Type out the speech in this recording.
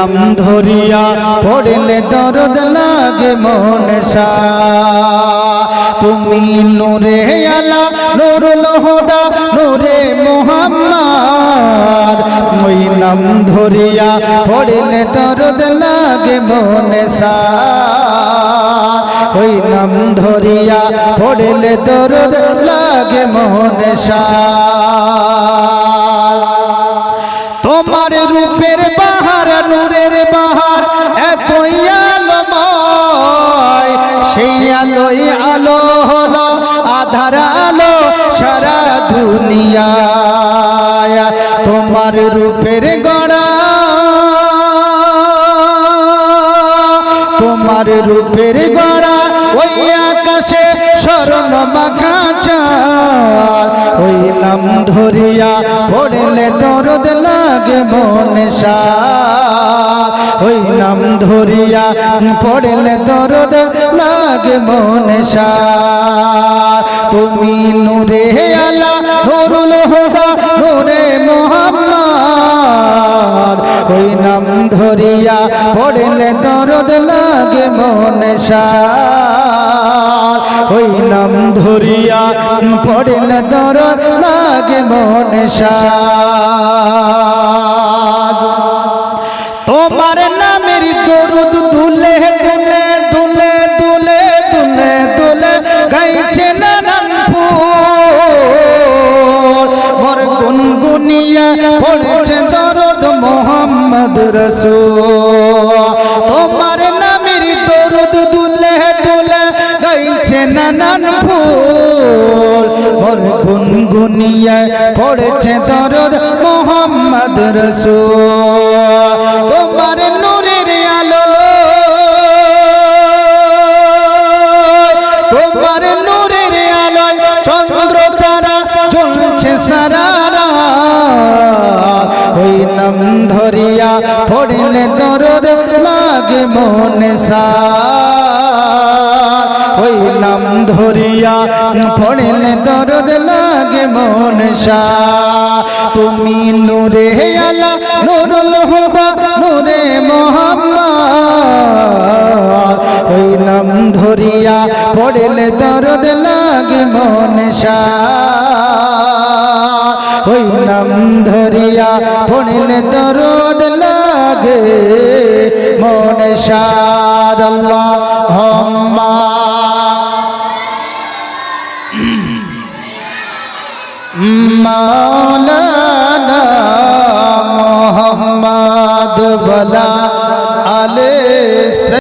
নাম ধরিয়া পড়লে দরদ লাগে মন তুমি নূরে আলা নুরুল হুদা নূরে মোহাম্মদ। ওই নাম ধরিয়া পড়লে দরদ লাগে মন ওই নাম ধরিয়া পড়লে দরদ লাগে মন সা। রূপের বাহার, নূরের বাহার, এতই আলোময়। সেই আলোই আলো হলো আধার আলো সারা দুনিয়ায়। তোমার রূপের গড়া। তোমার রূপের গড়া ওই আকাশে স্মরণ মাখা ওই নাম ধরিয়া পড়লে দরদ লাগে মন ওই নাম ধরিয়া পড়লে দরদ লাগে মন সা। তুমি নূরে আলা নুরুল হুদা, নূরে মোহাম্মদ। ওই নাম ধরিয়া পড়লে দরদ লাগে মন ওই নাম ধরিয়া পড়লে দরদ লাগে মন গুনগুনিয়া পড়েছে জরদ মোহাম্মদ রসুল। তোমার নামের দরুদ দুলে দুলে গাইছে নানান ফুল। ভর গুনগুনিয়া পড়েছে জরদ মোহাম্মদ রসুল। নাম ধরিয়া পড়লে দরদ লাগে মন ওই নাম ধরিয়া পড়লে দরদ লাগে মন তুমি নূরে আলা, নুরুল হুদা, নূরে মোহাম্মদ। ওই নাম ধরিয়া পড়লে দরদ লাগে মন ওই নাম ধরিয়া পড়লে দরদ লাগে। মনে সাদ আল্লাহ মাওলানা মোহাম্মদ